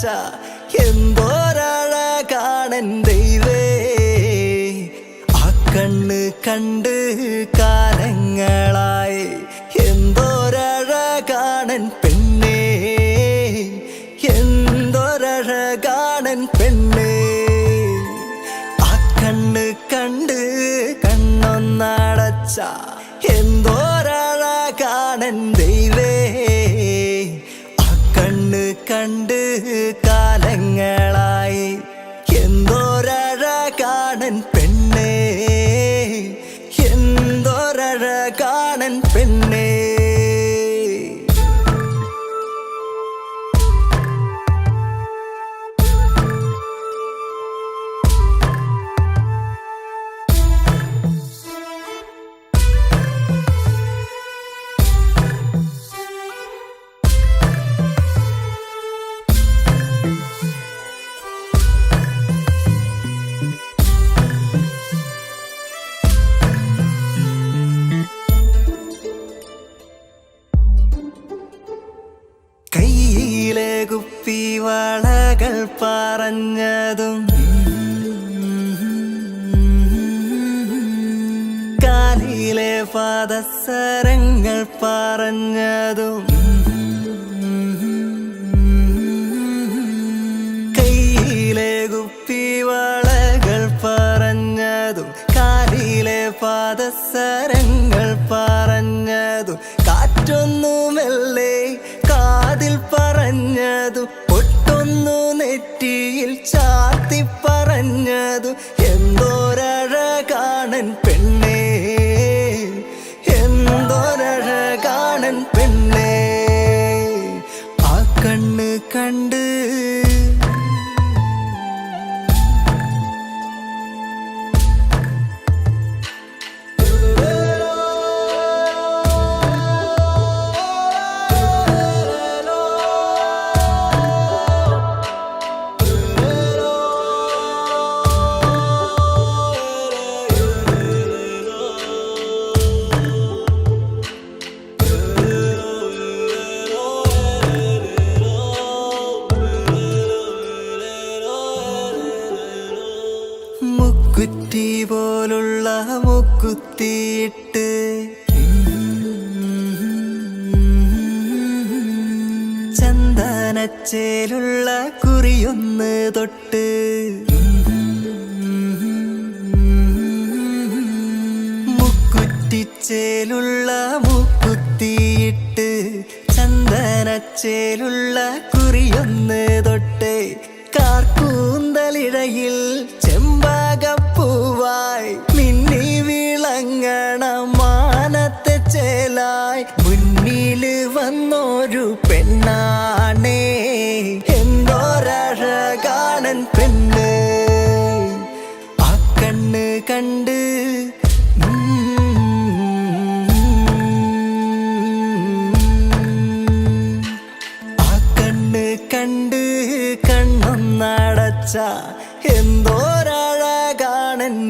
കണ്ണൊന്നടച്ച എന്തോരഴകാണൻ ദൈവേ. ആ കണ്ണ് കണ്ട് കാലങ്ങളായി എന്തോരഴകാണൻ പെണ്ണേ. എന്തോരഴകാണൻ പെണ്ണേ. ആ കണ്ണ് കണ്ട് കണ്ണൊന്നടച്ച എന്തോരഴകാണൻ ദൈവേ. ആ കണ്ണ് കണ്ട് എന്തോരഴകാണൻ പെണ്ണേ വളകൾ പറഞ്ഞതും കാലിലെ പാദസരങ്ങൾ പറഞ്ഞതും കയ്യിലെ കുപ്പി വളകൾ പറഞ്ഞതും കാലിലെ പാദസരങ്ങൾ നെറ്റിയിൽ ചാത്തി പറഞ്ഞതും മുക്കുറ്റി പോലുള്ള മുക്കുത്തിയിട്ട്. ചന്ദനച്ചേലുള്ള കുറിയൊന്ന് തൊട്ട്. മുക്കുറ്റിച്ചേലുള്ള മുക്കുത്തിയിട്ട്. ചന്ദനച്ചേലുള്ള കുറിയൊന്ന് തൊട്ട്. കാർക്കൂന്തലിഴയിൽ വന്നൊരു പെണ്ണാണേ എന്തോരഴകാണൻ പെണ്ണ് ആ കണ്ണ് കണ്ട് ആ കണ്ണ് കണ്ട് കണ്ണൊന്നടച്ച എന്തോരഴകാണൻ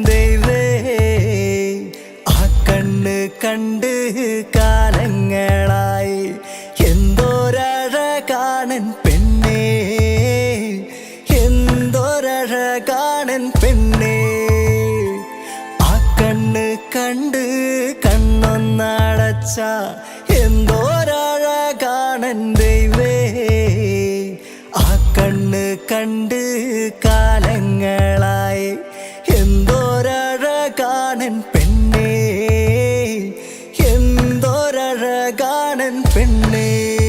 ദൈവേ ആ കണ്ണ് കണ്ട് കാലങ്ങളായി കണ്ണ് കണ്ട് കണ്ണൊന്നടച്ച എന്തോരാഴകാണൻ ദൈവേ. ആ കണ്ണ് കണ്ട് കാലങ്ങളായി എന്തോരാഴകാണൻ പെണ്ണേ. എന്തോരാഴകാണൻ പെണ്ണേ.